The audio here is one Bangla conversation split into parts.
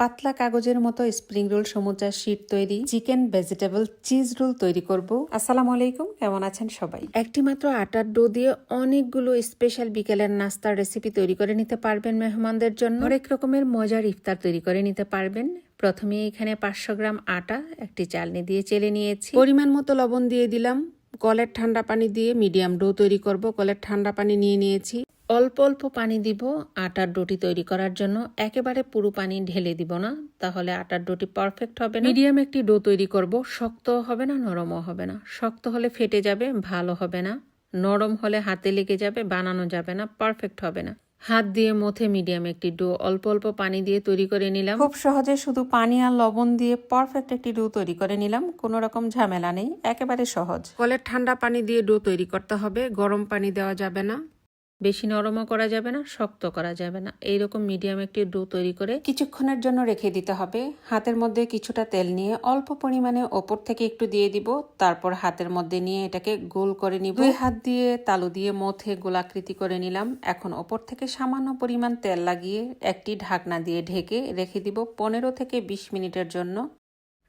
পাতলা কাগজের মতো স্প্রিং রোল সমুচার শীট তৈরি চিকেন ভেজিটেবল চিজ রোল তৈরি করব। আসসালামু আলাইকুম কেমন আছেন সবাই? একটি মাত্র আটার ডো দিয়ে অনেকগুলো স্পেশাল বিকেলের নাস্তার রেসিপি তৈরি করে নিতে পারবেন মেহমানদের জন্য। হরেক রকমের মজার ইফতার তৈরি করে নিতে পারবেন। প্রথমে এখানে পাঁচশো গ্রাম আটা একটি চালনি দিয়ে চেলে নিয়েছি। পরিমাণ মতো লবণ দিয়ে দিলাম। কলের ঠান্ডা পানি দিয়ে মিডিয়াম ডো তৈরি করব। কলের ঠান্ডা পানি নিয়ে নিয়েছি। অল্প অল্প পানি দিব আটার ডোটি তৈরি করার জন্য। একেবারে পুরো পানি ঢেলে দিব না তাহলে আটার ডোটি পারফেক্ট হবে না। মিডিয়াম একটি ডো তৈরি করব শক্ত হবে না নরমও হবে না। শক্ত হলে ফেটে যাবে ভালো হবে না। নরম হলে হাতে লেগে যাবে বানানো যাবে না পারফেক্ট হবে না। হাত দিয়ে মথে মিডিয়াম একটি ডো অল্প অল্প পানি দিয়ে তৈরি করে নিলাম। খুব সহজে শুধু পানি আর লবণ দিয়ে পারফেক্ট একটি ডো তৈরি করে নিলাম কোনো রকম ঝামেলা নেই একেবারে সহজ। কলের ঠান্ডা পানি দিয়ে ডো তৈরি করতে হবে গরম পানি দেওয়া যাবে না। বেশি নরমও করা যাবে না, শক্ত করা যাবে না। এইরকম মিডিয়াম একটি ডো তৈরি করে কিছুক্ষণের জন্য রেখে দিতে হবে। হাতের মধ্যে কিছুটা তেল নিয়ে অল্প পরিমাণে ওপর থেকে একটু দিয়ে দিব। তারপর হাতের মধ্যে নিয়ে এটাকে গোল করে নিব। দুই হাত দিয়ে তালু দিয়ে মথে গোলাকৃতি করে নিলাম। এখন ওপর থেকে সামান্য পরিমাণ তেল লাগিয়ে একটি ঢাকনা দিয়ে ঢেকে রেখে দিব পনেরো থেকে বিশ মিনিটের জন্য।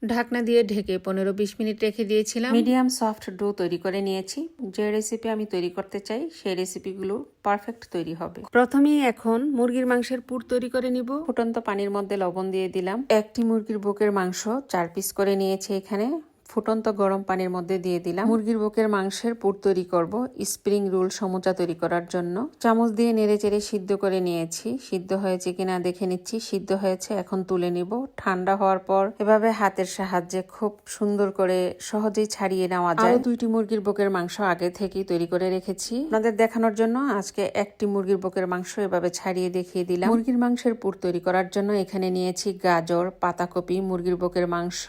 ঢাকনা দিয়ে ঢেকে পনেরো বিশ মিনিট রেখে দিয়েছিলাম। মিডিয়াম সফট ডো তৈরি করে নিয়েছি। যে রেসিপি আমি তৈরি করতে চাই সেই রেসিপিগুলো পারফেক্ট তৈরি হবে। প্রথমেই এখন মুরগির মাংসের পুর তৈরি করে নিব। ফুটন্ত পানির মধ্যে লবণ দিয়ে দিলাম। একটি মুরগির বুকের মাংস চার পিস করে নিয়েছি এখানে। ফুটন্ত গরম পানির মধ্যে দিয়ে দিলাম। মুরগির বুকের মাংসের পুর তৈরি করব স্প্রিং রোল সমুচা তৈরি করার জন্য। চামচ দিয়ে নেড়ে চেড়ে সিদ্ধ করে নিয়েছি। সিদ্ধ হয়েছে কিনা দেখে নিচ্ছি। সিদ্ধ হয়েছে এখন তুলে নিব। ঠান্ডা হওয়ার পর এভাবে হাতের সাহায্যে খুব সুন্দর করে সহজেই ছাড়িয়ে নেওয়া যায়। দুইটি মুরগির বুকের মাংস আগে থেকেই তৈরি করে রেখেছি। আপনাদের দেখানোর জন্য আজকে একটি মুরগির বুকের মাংস এভাবে ছাড়িয়ে দেখিয়ে দিলাম। মুরগির মাংসের পুর তৈরি করার জন্য এখানে নিয়েছি গাজর পাতাকপি মুরগির বুকের মাংস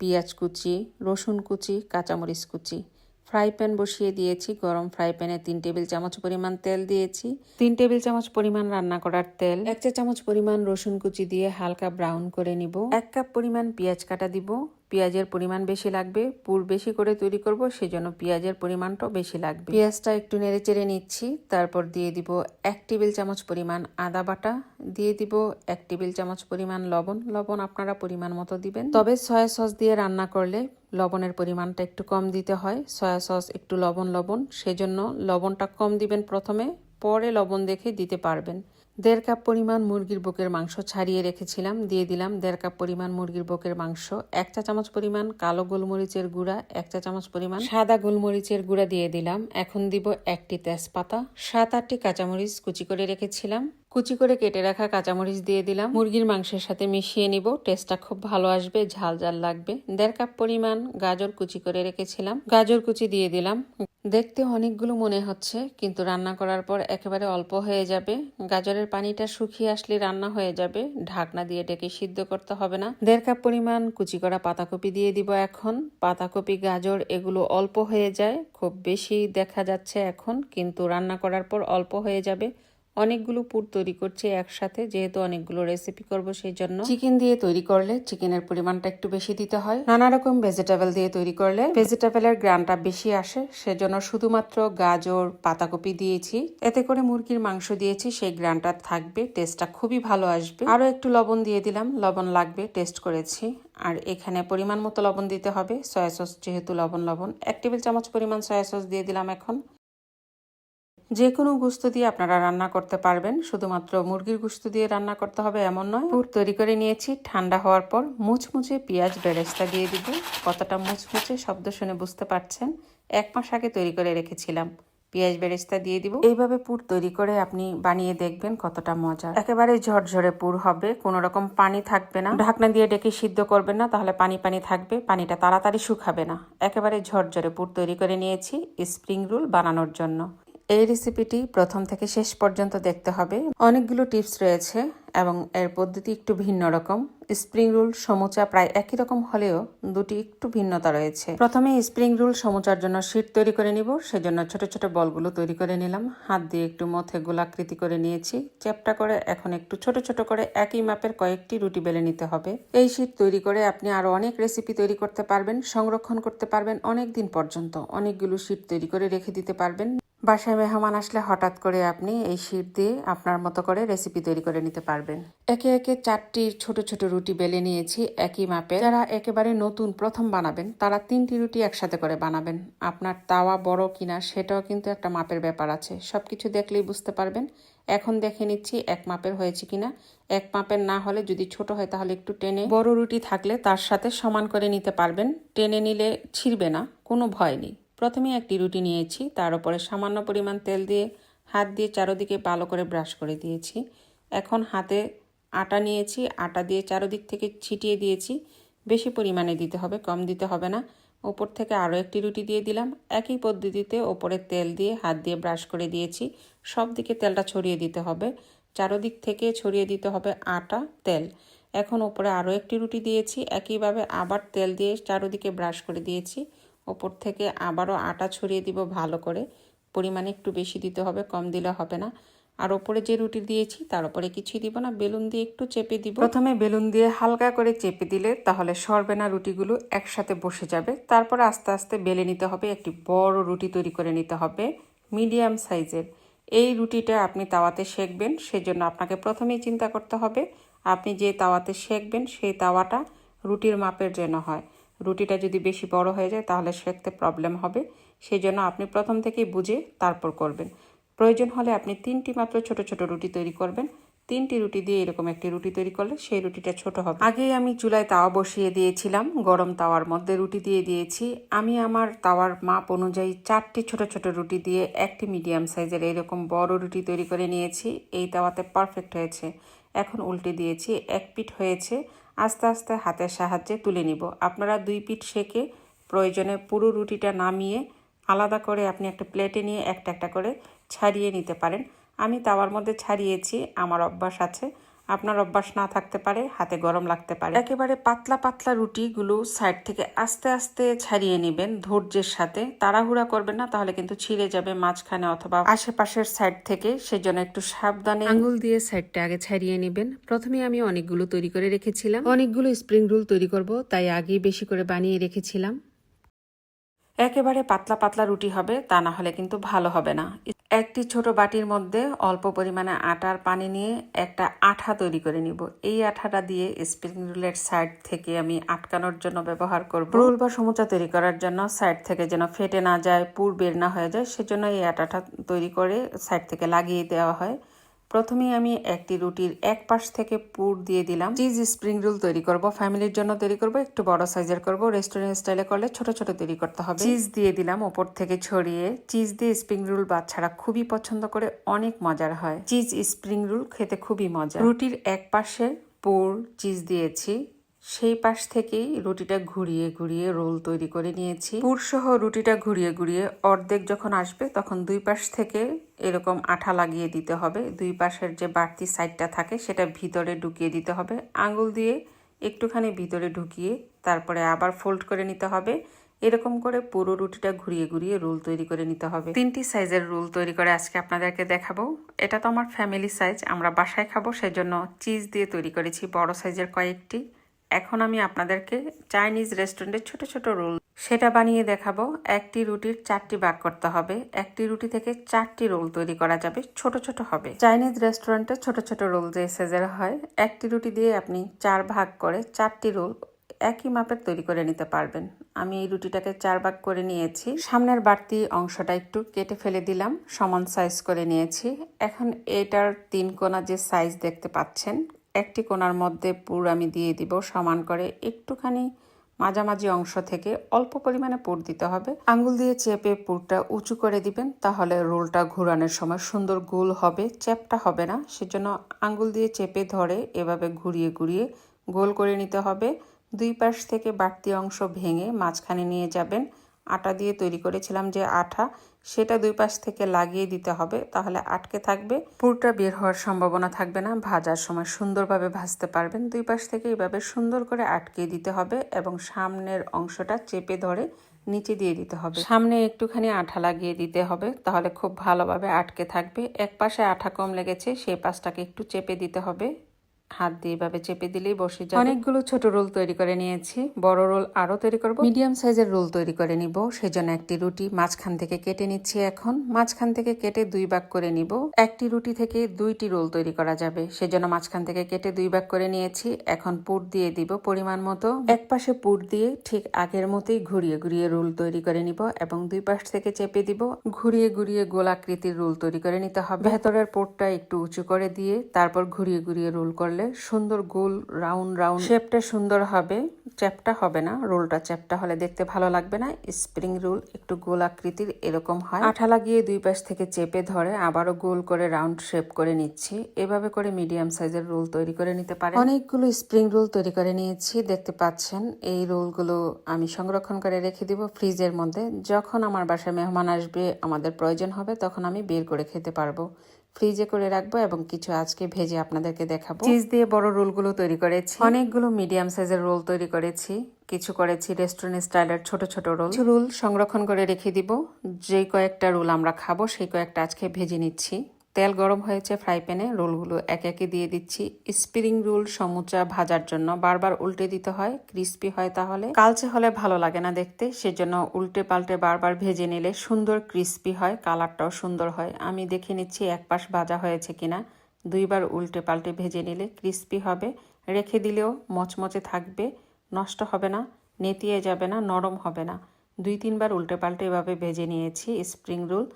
পেঁয়াজ কুচি রসুন কুচি কাঁচামরিচ কুচি। ফ্রাই প্যান বসিয়ে দিয়েছি গরম ফ্রাই প্যানে তিন টেবিল চামচ পরিমাণ তেল দিয়েছি। তিন টেবিল চামচ পরিমাণ রান্না করার তেল। এক চা চামচ পরিমাণ রসুন কুচি দিয়ে হালকা ব্রাউন করে নিব। এক কাপ পরিমাণ পেঁয়াজ কাটা দিব। পেঁয়াজের পরিমাণ বেশি লাগবে। পুর বেশি করে তৈরি করব সেজন্য পেঁয়াজের পরিমাণটাও বেশি লাগবে। পেঁয়াজটা একটু নেড়ে চেড়ে নিচ্ছি তারপর দিয়ে দিব এক টেবিল চামচ পরিমাণ আদা বাটা। দিয়ে দিব এক টেবিল চামচ পরিমাণ লবণ। লবণ আপনারা পরিমাণ মতো দিবেন। তবে সয়া সস দিয়ে রান্না করলে লবণের পরিমাণটা একটু কম দিতে হয় সয়া সস একটু লবণ লবণ, সেজন্য লবণটা কম দিবেন প্রথমে, পরে লবণ দেখে দিতে পারবেন। দেড় কাপ পরিমাণ মুরগির বুকের মাংস ছাড়িয়ে রেখেছিলাম, দিয়ে দিলাম দেড় কাপ পরিমাণ মুরগির বুকের মাংস, এক চা চামচ পরিমাণ কালো গোলমরিচের গুঁড়া, এক চা চামচ পরিমাণ সাদা গোলমরিচের গুঁড়া দিয়ে দিলাম, এখন দিব একটি তেজপাতা, সাত আটটি কাঁচামরিচ কুচি করে রেখেছিলাম। কুচি করে কেটে রাখা কাঁচামরিচ দিয়ে দিলাম। মুরগির মাংসের সাথে মিশিয়ে নিব। টেস্টটা খুব ভালো আসবে, ঝাল ঝাল লাগবে। দেড় কাপ পরিমাণ গাজর কুচি করে রেখেছিলাম। গাজর কুচি দিয়ে দিলাম। দেখতে অনেকগুলো মনে হচ্ছে, কিন্তু রান্না করার পর একেবারে অল্প হয়ে যাবে। গাজরের পানিটা শুকিয়ে আসলে রান্না হয়ে যাবে। ঢাকনা দিয়ে ডেকে সিদ্ধ করতে হবে না। দেড় কাপ পরিমাণ কুচি করা পাতাকপি দিয়ে দিব এখন। পাতাকপি, গাজর এগুলো অল্প হয়ে যায়। খুব বেশি দেখা যাচ্ছে এখন, কিন্তু রান্না করার পর অল্প হয়ে যাবে। অনেকগুলো পুর তৈরি করছি একসাথে যেহেতু অনেকগুলো রেসিপি করব সেই জন্য চিকেন দিয়ে তৈরি করলে চিকেনের পরিমাণটা একটু বেশি দিতে হয়। নানা রকম ভেজিটেবল দিয়ে তৈরি করলে ভেজিটেবলের গ্রানটা বেশি আসে সেজন্য শুধুমাত্র গাজর পাতাকপি দিয়েছি। এতে করে মুরগির মাংস দিয়েছি সেই গ্রানটা থাকবে টেস্টটা খুবই ভালো আসবে। আরও একটু লবণ দিয়ে দিলাম লবণ লাগবে টেস্ট করেছি। আর এখানে পরিমাণ মতো লবণ দিতে হবে সয়া সস যেহেতু লবণ লবণ এক টেবিল চামচ পরিমাণ সয়া সস দিয়ে দিলাম এখন। যে কোনো গুস্ত দিয়ে আপনারা রান্না করতে পারবেন। শুধুমাত্র মুরগির গুস্ত দিয়ে রান্না করতে হবে এমন নয়। পুর তৈরি করে নিয়েছি। ঠান্ডা হওয়ার পর মুচমুচে পেঁয়াজ বেরেস্তা দিয়ে দিব। কতটা মুচমুচে শব্দ শুনে বুঝতে পারছেন? এক মাস আগে তৈরি করে রেখেছিলাম। পেঁয়াজ বেরেস্তা দিয়ে দিব। এইভাবে পুর তৈরি করে আপনি বানিয়ে দেখবেন কতটা মজা। একেবারে ঝরঝরে পুর হবে। কোনো রকম পানি থাকবে না। ঢাকনা দিয়ে ডেকে সিদ্ধ করবেন না, তাহলে পানি পানি থাকবে। পানিটা তাড়াতাড়ি শুকাবে না। একেবারে ঝরঝরে পুর তৈরি করে নিয়েছি স্প্রিং রোল বানানোর জন্য। এই রেসিপিটি প্রথম থেকে শেষ পর্যন্ত দেখতে হবে। অনেকগুলো টিপস রয়েছে এবং এর পদ্ধতি একটু ভিন্ন রকম। স্প্রিং রোল সমুচা প্রায় একই রকম হলেও দুটি একটু ভিন্নতা রয়েছে। প্রথমে স্প্রিং রোল সমুচার জন্য শীট তৈরি করে নিব। সেজন্য ছোট ছোট বলগুলো তৈরি করে নিলাম। হাত দিয়ে একটু মথে গোলাকৃতি করে নিয়েছি। চ্যাপটা করে এখন একটু ছোট ছোট করে একই মাপের কয়েকটি রুটি বেলে নিতে হবে। এই শীট তৈরি করে আপনি আরও অনেক রেসিপি তৈরি করতে পারবেন, সংরক্ষণ করতে পারবেন অনেক দিন পর্যন্ত। অনেকগুলো শীট তৈরি করে রেখে দিতে পারবেন। বাসায় মেহমান আসলে হঠাৎ করে আপনি এই শীট দিয়ে আপনার মতো করে রেসিপি তৈরি করে নিতে পারবেন। একে একে চারটি ছোট ছোট রুটি বেলে নিয়েছি একই মাপে। যারা একেবারে নতুন প্রথম বানাবেন, তারা তিনটি রুটি একসাথে করে বানাবেন। আপনার তাওয়া বড় কিনা সেটাও কিন্তু একটা মাপের ব্যাপার আছে। সব কিছু দেখলেই বুঝতে পারবেন। এখন দেখে নিচ্ছি এক মাপের হয়েছে কিনা। এক মাপের না হলে যদি ছোট হয় তাহলে একটু টেনে বড় রুটি থাকলে তার সাথে সমান করে নিতে পারবেন। টেনে নিলে ছিঁড়বে না, কোনো ভয় নেই। প্রথমে একটি রুটি নিয়েছি, তার উপরে সামান্য পরিমাণ তেল দিয়ে হাত দিয়ে চারোদিকে ভালো করে ব্রাশ করে দিয়েছি। এখন হাতে আটা নিয়েছি, আটা দিয়ে চারোদিক থেকে ছিটিয়ে দিয়েছি। বেশি পরিমাণে দিতে হবে, কম দিতে হবে না। ওপর থেকে আরও একটি রুটি দিয়ে দিলাম। একই পদ্ধতিতে ওপরে তেল দিয়ে হাত দিয়ে ব্রাশ করে দিয়েছি। সব দিকে তেলটা ছড়িয়ে দিতে হবে। চারোদিক থেকে ছড়িয়ে দিতে হবে আটা, তেল। এখন ওপরে আরও একটি রুটি দিয়েছি। একইভাবে আবার তেল দিয়ে চারোদিকে ব্রাশ করে দিয়েছি। ওপর থেকে আবারও আটা ছড়িয়ে দিব ভালো করে। পরিমাণে একটু বেশি দিতে হবে, কম দিলে হবে না। আর ওপরে যে রুটি দিয়েছি, তার উপরে কিছুই দিব না। বেলুন দিয়ে একটু চেপে দিব। প্রথমে বেলুন দিয়ে হালকা করে চেপে দিলে তাহলে সরবে না রুটিগুলো, একসাথে বসে যাবে। তারপর আস্তে আস্তে বেলে নিতে হবে, একটি বড় রুটি তৈরি করে নিতে হবে মিডিয়াম সাইজের। এই রুটিটা আপনি তাওয়াতে সেকবেন, সেজন্য আপনাকে প্রথমেই চিন্তা করতে হবে, আপনি যে তাওয়াতে সেকবেন, সেই তাওয়াটা রুটির মাপের যেন হয়। রুটিটা যদি বেশি বড় হয়ে যায়, তাহলে সেকতে প্রবলেম হবে। সেই জন্য আপনি প্রথম থেকেই বুঝে তারপর করবেন। প্রয়োজন হলে আপনি তিনটি মাত্র ছোট ছোট রুটি তৈরি করবেন। তিনটি রুটি দিয়ে এরকম একটি রুটি তৈরি করলে সেই রুটিটা ছোট হবে। আগেই আমি চুলায় তাওয়া বসিয়ে দিয়েছিলাম, গরম তাওয়ার মধ্যে রুটি দিয়ে দিয়েছি। আমি আমার তাওয়ার মাপ অনুযায়ী চারটি ছোট ছোট রুটি দিয়ে একটি মিডিয়াম সাইজের এরকম বড় রুটি তৈরি করে নিয়েছি। এই তাওয়াতে পারফেক্ট হয়েছে। এখন উল্টে দিয়েছি, এক পিঠ হয়েছে, আস্তে আস্তে হাতের সাহায্যে তুলে নিব। আপনারা দুই পিঠ সেকে প্রয়োজনে পুরো রুটিটা নামিয়ে আলাদা করে আপনি একটা প্লেটে নিয়ে একটা একটা করে ছাড়িয়ে নিতে পারেন। আমি তাওয়ার মধ্যে ছাড়িয়েছি, আমার অভ্যাস আছে। আপনার অভ্যাস না থাকতে পারে হাতে গরম লাগতে পারে। একেবারে পাতলা পাতলা রুটিগুলো সাইড থেকে আস্তে আস্তে ছাড়িয়ে নেবেন ধৈর্যের সাথে। তাড়াহুড়া করবেন না তাহলে কিন্তু ছিঁড়ে যাবে মাঝখানে অথবা আশেপাশের সাইড থেকে। সেজন্য একটু সাবধানে আঙুল দিয়ে সাইডটা আগে ছাড়িয়ে নেবেন। প্রথমে আমি অনেকগুলো তৈরি করে রেখেছিলাম। অনেকগুলো স্প্রিং রুল তৈরি করব তাই আগেই বেশি করে বানিয়ে রেখেছিলাম। একেবারে পাতলা পাতলা রুটি হবে তা না হলে কিন্তু ভালো হবে না। একটি ছোট বাটির মধ্যে অল্প পরিমাণে আটার পানি নিয়ে একটা আঠা তৈরি করে নিব। এই আঠাটা দিয়ে স্প্রিং রুলের সাইড থেকে আমি আটকানোর জন্য ব্যবহার করব। রোল বা সমুচা তৈরি করার জন্য সাইড থেকে যেন ফেটে না যায়, পুর বের না হয়ে যায়, সেজন্য এই আটাটা তৈরি করে সাইড থেকে লাগিয়ে দেওয়া হয়। প্রথমে আমি একটি রুটির এক পাশ থেকে পুর দিয়ে দিলাম। চিজ স্প্রিং রোল তৈরি করব। ফ্যামিলির জন্য তৈরি করব। একটু বড় সাইজের করব। রেস্টুরেন্ট স্টাইলে করলে ছোট ছোট তৈরি করতে হবে। চিজ দিয়ে দিলাম ওপর থেকে ছড়িয়ে। চিজ দিয়ে স্প্রিং রোল বাচ্চারা খুবই পছন্দ করে। অনেক মজার হয়। চিজ স্প্রিং রোল খেতে খুবই মজা। রুটির এক পাশে পুর চিজ দিয়েছি। সেই পাশ থেকেই রুটিটা ঘুরিয়ে ঘুরিয়ে রোল তৈরি করে নিয়েছি। পুরসহ রুটিটা ঘুরিয়ে ঘুরিয়ে অর্ধেক যখন আসবে তখন দুই পাশ থেকে এরকম আঠা লাগিয়ে দিতে হবে। দুই পাশের যে বাড়তি সাইডটা থাকে সেটা ভিতরে ঢুকিয়ে দিতে হবে। আঙুল দিয়ে একটুখানি ভিতরে ঢুকিয়ে তারপরে আবার ফোল্ড করে নিতে হবে। এরকম করে পুরো রুটিটা ঘুরিয়ে ঘুরিয়ে রোল তৈরি করে নিতে হবে। তিনটি সাইজের রোল তৈরি করে আজকে আপনাদেরকে দেখাবো। এটা তো আমার ফ্যামিলি সাইজ, আমরা বাসায় খাব, সেজন্য চিজ দিয়ে তৈরি করেছি বড় সাইজের কয়েকটি। এখন আমি আপনাদেরকে চাইনিজ রেস্টুরেন্টের ছোট ছোট রোল সেটা বানিয়ে দেখাবো। একটি রুটির চারটি ভাগ করতে হবে। একটি রুটি থেকে চারটি রোল তৈরি করা যাবে। ছোট ছোট হবে। চাইনিজ রেস্টুরেন্টে ছোট ছোট রোল যে সাইজের হয়। একটি রুটি দিয়ে আপনি চার ভাগ করে চারটি রোল একই মাপের তৈরি করে নিতে পারবেন। আমি এই রুটিটাকে চার ভাগ করে নিয়েছি। সামনের বাড়তি অংশটা একটু কেটে ফেলে দিলাম। সমান সাইজ করে নিয়েছি। এখন এটার তিন কোনা যে সাইজ দেখতে পাচ্ছেন, একটি কোনার মধ্যে পুর আমি দিয়ে দিব সমান করে। একটুখানি মাঝামাঝি অংশ থেকে অল্প পরিমাণে পুর দিতে হবে। আঙ্গুল দিয়ে চেপে পুরটা উঁচু করে দিবেন, তাহলে রোলটা ঘোরানোর সময় সুন্দর গোল হবে চ্যাপটা হবে না। সেজন্য আঙ্গুল দিয়ে চেপে ধরে এভাবে ঘুরিয়ে ঘুরিয়ে গোল করে নিতে হবে। দুই পাশ থেকে বাড়তি অংশ ভেঙে মাঝখানে নিয়ে যাবেন। আটা দিয়ে তৈরি করেছিলাম যে আঠা, সেটা দুই পাশ থেকে লাগিয়ে দিতে হবে, তাহলে আটকে থাকবে। পুরটা বের হওয়ার সম্ভাবনা থাকবে না, ভাজার সময় সুন্দরভাবে ভাজতে পারবেন। দুই পাশ থেকে এইভাবে সুন্দর করে আটকে দিতে হবে এবং সামনের অংশটা চেপে ধরে নিচে দিয়ে দিতে হবে। সামনে একটুখানি আঠা লাগিয়ে দিতে হবে, তাহলে খুব ভালোভাবে আটকে থাকবে। এক পাশে আঠা কম লেগেছে, সেই পাশটাকে একটু চেপে দিতে হবে। হাত দিয়ে এভাবে চেপে দিলেই বসে যাবে। অনেকগুলো ছোট রোল তৈরি করে নিয়েছি। বড় রোল আরও তৈরি করব। মিডিয়াম সাইজের রোল তৈরি করে নিব। সেজন্য একটি রুটি মাঝখান থেকে কেটে নিচ্ছি এখন। মাঝখান থেকে কেটে দুই ভাগ করে নিব। একটি রুটি থেকে দুইটি রোল তৈরি করা যাবে। সেজন্য মাঝখান থেকে কেটে দুই ভাগ করে নিয়েছি। এখন পুর দিয়ে দিব পরিমাণ মতো। এক পাশে পুর দিয়ে ঠিক আগের মতোই ঘুরিয়ে ঘুরিয়ে রোল তৈরি করে নিব এবং দুই পাশ থেকে চেপে দিব। ঘুরিয়ে ঘুরিয়ে গোলাকৃতির রোল তৈরি করে নিতে হবে। ভেতরের পোরটা একটু উঁচু করে দিয়ে তারপর ঘুরিয়ে ঘুরিয়ে রোল করলে সুন্দর গোল রাউন্ড রাউন্ড শেপটা সুন্দর হবে। চ্যাপটা হবে না রোলটা চ্যাপটা হলে দেখতে ভালো লাগবে না। স্প্রিং রোল একটু গোল আকৃতির এরকম হয়। আঠা লাগিয়ে দুই পাশ থেকে চেপে ধরে আবারও গোল করে রাউন্ড শেপ করে নিচ্ছি। এভাবে করে মিডিয়াম সাইজের রোল তৈরি করে নিতে পারে অনেকগুলো স্প্রিং রোল তৈরি করে নিয়েছি, দেখতে পাচ্ছেন। এই রোলগুলো আমি সংরক্ষণ করে রেখে দিব ফ্রিজের মধ্যে। যখন আমার বাসায় মেহমান আসবে, আমাদের প্রয়োজন হবে, তখন আমি বের করে খেতে পারব। ফ্রিজে করে রাখব এবং কিছু আজকে ভেজে আপনাদেরকে দেখাবো। চিজ দিয়ে বড় রোলগুলো তৈরি করেছি। অনেকগুলো মিডিয়াম সাইজের রোল তৈরি করেছি। কিছু করেছি রেস্টুরেন্ট স্টাইলের ছোট ছোট রোল। কিছু রোল সংরক্ষণ করে রেখে দিব। যে কয়েকটা রোল আমরা খাব সেই কয়েকটা আজকে ভেজে নিচ্ছি। তেল গরম হয়েছে ফ্রাই প্যানে। রোলগুলো একে একে দিয়ে দিচ্ছি। স্প্রিং রোল সমুচা ভাজার জন্য বারবার উল্টে দিতে হয়। ক্রিস্পি হয় তাহলে। কালচে হলে ভালো লাগে না দেখতে। সেজন্য উল্টে পাল্টে বারবার ভেজে নিলে সুন্দর ক্রিস্পি হয়, কালারটাও সুন্দর হয়। আমি দেখে নিচ্ছি এক পাশ ভাজা হয়েছে কিনা। দুইবার উল্টে পাল্টে ভেজে নিলে ক্রিস্পি হবে। রেখে দিলেও মচমচে থাকবে। নষ্ট হবে না, নেতিয়ে যাবে না, নরম হবে না। দুই তিনবার উল্টে পাল্টে এভাবে ভেজে নিয়েছি স্প্রিং রোল।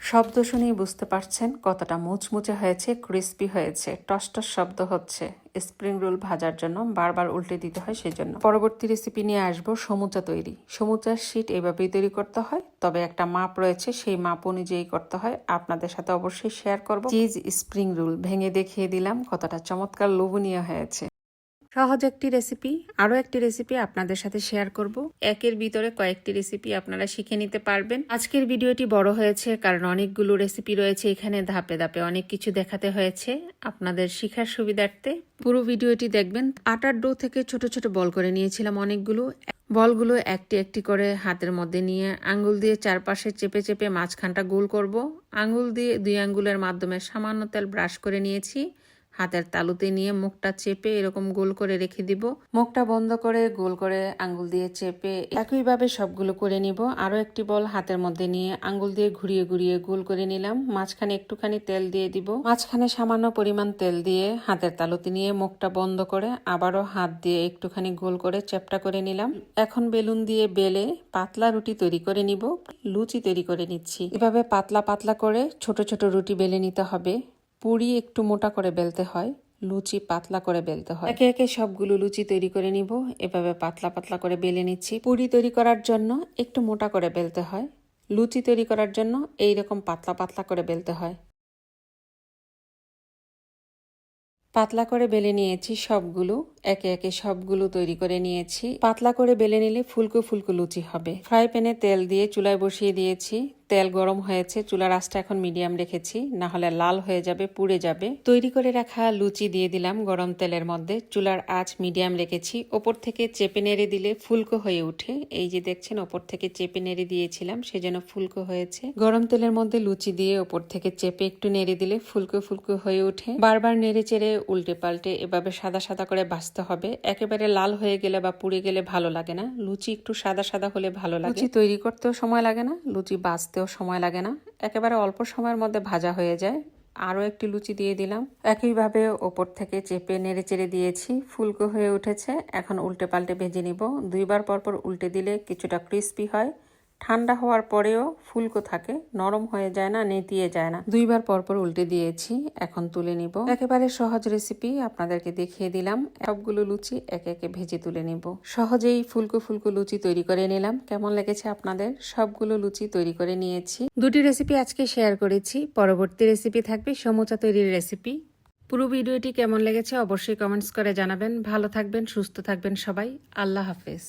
শব্দ শুনেই বুঝতে পারছেন কতটা মুচমুচে হয়েছে ক্রিস্পি হয়েছে। টসটস শব্দ হচ্ছে। স্প্রিং রোল ভাজার জন্য বারবার উল্টে দিতে হয় সেজন্য। পরবর্তী রেসিপি নিয়ে আসব সমুচা তৈরি। সমুচার শীট এভাবেই তৈরি করতে হয়, তবে একটা মাপ রয়েছে, সেই মাপ অনুযায়ী করতে হয়। আপনাদের সাথে অবশ্যই শেয়ার করব। চিজ স্প্রিং রোল ভেঙে দেখিয়ে দিলাম কতটা চমৎকার লোভনীয় হয়েছে। সহজ একটি রেসিপি আরও একটি রেসিপি আপনাদের সাথে শেয়ার করব। একের ভিতরে কয়েকটি রেসিপি আপনারা শিখে নিতে পারবেন। আজকের ভিডিওটি বড় হয়েছে কারণ অনেকগুলো রেসিপি রয়েছে এখানে, ধাপে ধাপে অনেক কিছু দেখাতে হয়েছে আপনাদের শিখার সুবিধার্থে। পুরো ভিডিওটি দেখবেন। আটার ডো থেকে ছোট ছোট বল করে নিয়েছিলাম অনেকগুলো। বলগুলো একটি একটি করে হাতের মধ্যে নিয়ে আঙ্গুল দিয়ে চারপাশে চেপে চেপে মাঝখানটা গোল করব। আঙ্গুল দিয়ে দুই আঙ্গুলের মাধ্যমে সামান্য তেল ব্রাশ করে নিয়েছি। হাতের তালুতে নিয়ে মুখটা চেপে এরকম গোল করে রেখে দিব। মুখটা বন্ধ করে গোল করে আঙ্গুল দিয়ে চেপে একইভাবে সবগুলো করে নিব। আরও একটি বল হাতের মধ্যে নিয়ে আঙ্গুল দিয়ে ঘুরিয়ে ঘুরিয়ে গোল করে নিলাম। মাঝখানে একটুখানি তেল দিয়ে দিব। মাঝখানে সামান্য পরিমাণ তেল দিয়ে হাতের তালুতে নিয়ে মুখটা বন্ধ করে আবারও হাত দিয়ে একটুখানি গোল করে চ্যাপটা করে নিলাম। এখন বেলুন দিয়ে বেলে পাতলা রুটি তৈরি করে নিব। লুচি তৈরি করে নিচ্ছি। এভাবে পাতলা পাতলা করে ছোট ছোট রুটি বেলে নিতে হবে। পুরি একটু মোটা করে বেলতে হয়, লুচি পাতলা করে বেলতে হয়। একে একে সবগুলো লুচি তৈরি করে নিব, এভাবে পাতলা পাতলা করে বেলে নিচ্ছি। পুরি তৈরি করার জন্য একটু মোটা করে বেলতে হয়, লুচি তৈরি করার জন্য এই রকম পাতলা পাতলা করে বেলতে হয়। পাতলা করে বেলে নিয়েছি সবগুলো, একে একে সবগুলো তৈরি করে নিয়েছি। পাতলা করে বেলে নিলে ফুলকো ফুলকো লুচি হবে। ফ্রাই প্যানে তেল দিয়ে চুলায় বসিয়ে দিয়েছি তেল গরম হয়েছে চুলার আঁচটা এখন মিডিয়াম রেখেছি না হলে লাল হয়ে যাবে, পুড়ে যাবে। তৈরি করে রাখা লুচি দিয়ে দিলাম গরম তেলের মধ্যে। চুলার আঁচ মিডিয়াম রেখেছি, ওপর থেকে চেপে নেড়ে দিলে ফুলকো হয়ে উঠে এই যে দেখছেন, ওপর থেকে চেপে নেড়ে দিয়েছিলাম সেজন্য ফুলকো হয়েছে। গরম তেলের মধ্যে লুচি দিয়ে ওপর থেকে চেপে একটু নেড়ে দিলে ফুলকো ফুলকো হয়ে উঠে বারবার নেড়ে চেড়ে উল্টে পাল্টে এভাবে সাদা সাদা করে ভাজতে হবে। একেবারে লাল হয়ে গেলে বা পুড়ে গেলে ভালো লাগে না। লুচি একটু সাদা সাদা হলে ভালো লাগে। লুচি তৈরি করতেও সময় লাগে না। লুচি বাঁচতেও সময় লাগে না। একেবারে অল্প সময়ের মধ্যে ভাজা হয়ে যায়। আরও একটি লুচি দিয়ে দিলাম। একইভাবে ওপর থেকে চেপে নেড়ে চেড়ে দিয়েছি। ফুলকো হয়ে উঠেছে। এখন উল্টে পাল্টে ভেজে নিব। দুইবার পরপর উল্টে দিলে কিছুটা ক্রিস্পি হয়। ঠান্ডা হওয়ার পরেও ফুলকো থাকে, নরম হয়ে যায় না, নেতিয়ে যায় না। দুইবার পরপর উল্টে দিয়েছি, এখন তুলে নিব। একেবারে সহজ রেসিপি আপনাদেরকে দেখিয়ে দিলাম। সবগুলো লুচি একে একে ভেজে তুলে নিব। সহজেই ফুলকো ফুলকো লুচি তৈরি করে নিলাম। কেমন লেগেছে আপনাদের? সবগুলো লুচি তৈরি করে নিয়েছি। দুটি রেসিপি আজকে শেয়ার করেছি। পরবর্তী রেসিপি থাকবে সমুচা তৈরির রেসিপি পুরো ভিডিওটি কেমন লেগেছে অবশ্যই কমেন্টস করে জানাবেন। ভালো থাকবেন, সুস্থ থাকবেন সবাই। আল্লাহ হাফেজ।